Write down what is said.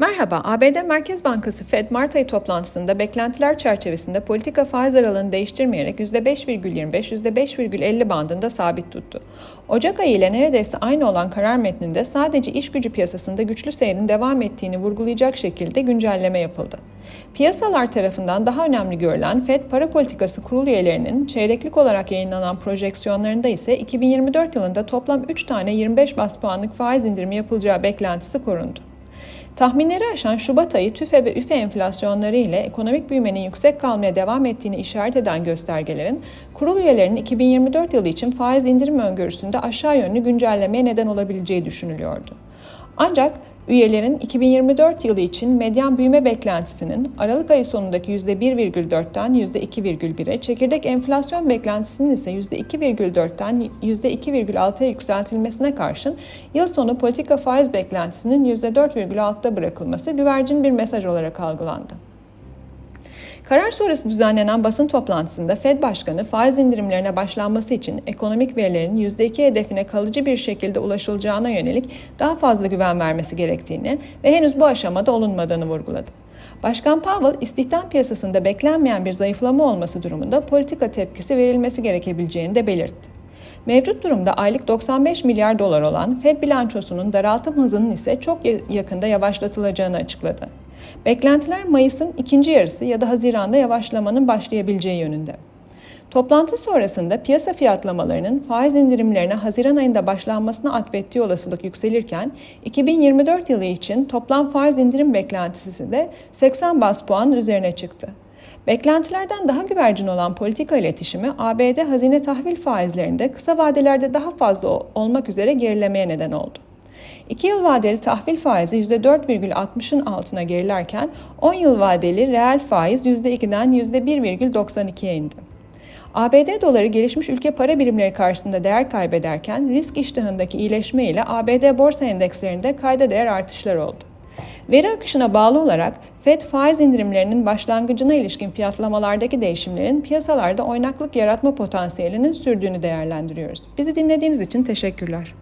Merhaba, ABD Merkez Bankası Fed Mart ayı toplantısında beklentiler çerçevesinde politika faiz aralığını değiştirmeyerek %5,25, %5,50 bandında sabit tuttu. Ocak ayı ile neredeyse aynı olan karar metninde sadece iş gücü piyasasında güçlü seyrin devam ettiğini vurgulayacak şekilde güncelleme yapıldı. Piyasalar tarafından daha önemli görülen Fed Para Politikası Kurulu üyelerinin çeyreklik olarak yayınlanan projeksiyonlarında ise 2024 yılında toplam 3 tane 25 bas puanlık faiz indirimi yapılacağı beklentisi korundu. Tahminleri aşan Şubat ayı tüfe ve üfe enflasyonları ile ekonomik büyümenin yüksek kalmaya devam ettiğini işaret eden göstergelerin kurul üyelerinin 2024 yılı için faiz indirim öngörüsünde aşağı yönlü güncellemeye neden olabileceği düşünülüyordu. Ancak üyelerin 2024 yılı için medyan büyüme beklentisinin Aralık ayı sonundaki %1,4'ten %2,1'e, çekirdek enflasyon beklentisinin ise %2,4'ten %2,6'ya yükseltilmesine karşın yıl sonu politika faiz beklentisinin %4,6'da bırakılması güvercin bir mesaj olarak algılandı. Karar sonrası düzenlenen basın toplantısında Fed Başkanı faiz indirimlerine başlanması için ekonomik verilerin %2 hedefine kalıcı bir şekilde ulaşılacağına yönelik daha fazla güven vermesi gerektiğini ve henüz bu aşamada olunmadığını vurguladı. Başkan Powell, istihdam piyasasında beklenmeyen bir zayıflama olması durumunda politika tepkisi verilmesi gerekebileceğini de belirtti. Mevcut durumda aylık 95 milyar dolar olan Fed bilançosunun daraltım hızının ise çok yakında yavaşlatılacağını açıkladı. Beklentiler Mayıs'ın ikinci yarısı ya da Haziran'da yavaşlamanın başlayabileceği yönünde. Toplantı sonrasında piyasa fiyatlamalarının faiz indirimlerine Haziran ayında başlanmasına atfettiği olasılık yükselirken 2024 yılı için toplam faiz indirim beklentisi de 80 bas puan üzerine çıktı. Beklentilerden daha güvercin olan politika iletişimi ABD hazine tahvil faizlerinde kısa vadelerde daha fazla olmak üzere gerilemeye neden oldu. 2 yıl vadeli tahvil faizi %4,60'ın altına gerilerken 10 yıl vadeli reel faiz %2'den %1,92'ye indi. ABD doları gelişmiş ülke para birimleri karşısında değer kaybederken risk iştahındaki iyileşme ile ABD borsa endekslerinde kayda değer artışlar oldu. Veri akışına bağlı olarak FED faiz indirimlerinin başlangıcına ilişkin fiyatlamalardaki değişimlerin piyasalarda oynaklık yaratma potansiyelinin sürdüğünü değerlendiriyoruz. Bizi dinlediğiniz için teşekkürler.